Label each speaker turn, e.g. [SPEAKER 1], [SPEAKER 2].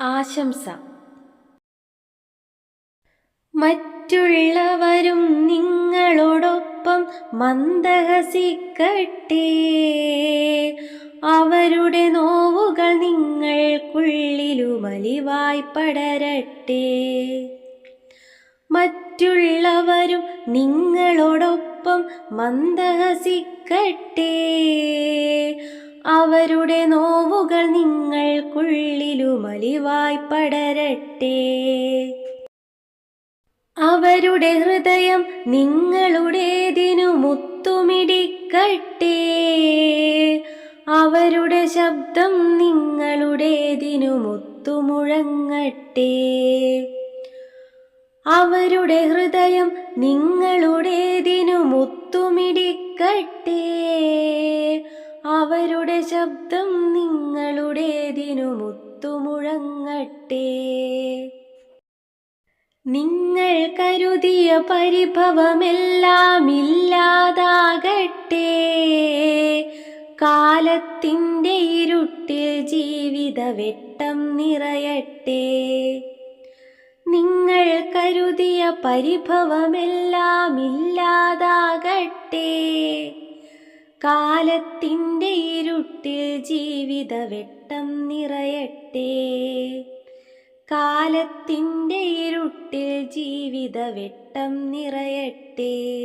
[SPEAKER 1] ആശംസ. മറ്റുള്ളവരും നിങ്ങളോടൊപ്പം മന്ദഹസിക്കട്ടെ. അവരുടെ നോവുകൾ നിങ്ങൾക്കുള്ളിലുമലിവായി പടരട്ടെ. മറ്റുള്ളവരും നിങ്ങളോടൊപ്പം മന്ദഹസിക്കട്ടെ. അവരുടെ നോവുകൾ നിങ്ങൾക്കുള്ളിലുമലിവായി പടരട്ടെ. അവരുടെ ഹൃദയം നിങ്ങളുടേതിനു മുത്തുമിടിക്കട്ടെ അവരുടെ ശബ്ദം നിങ്ങളുടേതിനു മുത്തുമുഴങ്ങട്ടെ അവരുടെ ഹൃദയം നിങ്ങളുടേതിനു മുത്തുമിടിക്കട്ടെ അവരുടെ ശബ്ദം നിങ്ങളുടേതിനു മുത്തുമുഴങ്ങട്ടെ നിങ്ങൾ കരുതിയ പരിഭവമെല്ലാം ഇല്ലാതാകട്ടെ കാലത്തിന്റെ ഇരുട്ടിൽ ജീവിത വെട്ടം നിറയട്ടെ. നിങ്ങൾ കരുതിയ പരിഭവമെല്ലാം ഇല്ലാതാകട്ടെ കാലത്തിന്റെ ഇരുട്ടിൽ ജീവിത വെട്ടം നിറയട്ടെ. കാലത്തിന്റെ ഇരുട്ടിൽ ജീവിത വെട്ടം നിറയട്ടെ.